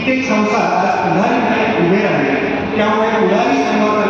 कित्येक संस्था आज पुन्हा उभे राहिले. त्यामुळे उडावी संवर्धन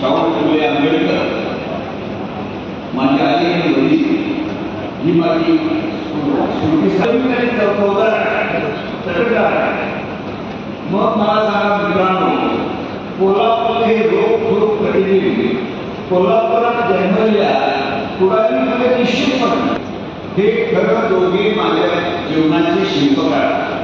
शाहूजी आंबेडकर माझी आई वडील ही माझी मग मला सांगा मित्रांनो कोल्हापूर हे रोख खूप कठीण कोल्हापुरात जन्मलेल्या पुराणीमध्ये म्हणजे निश्चितपणे. हे खरं दोघे माझ्या जीवनाचे शिल्पकार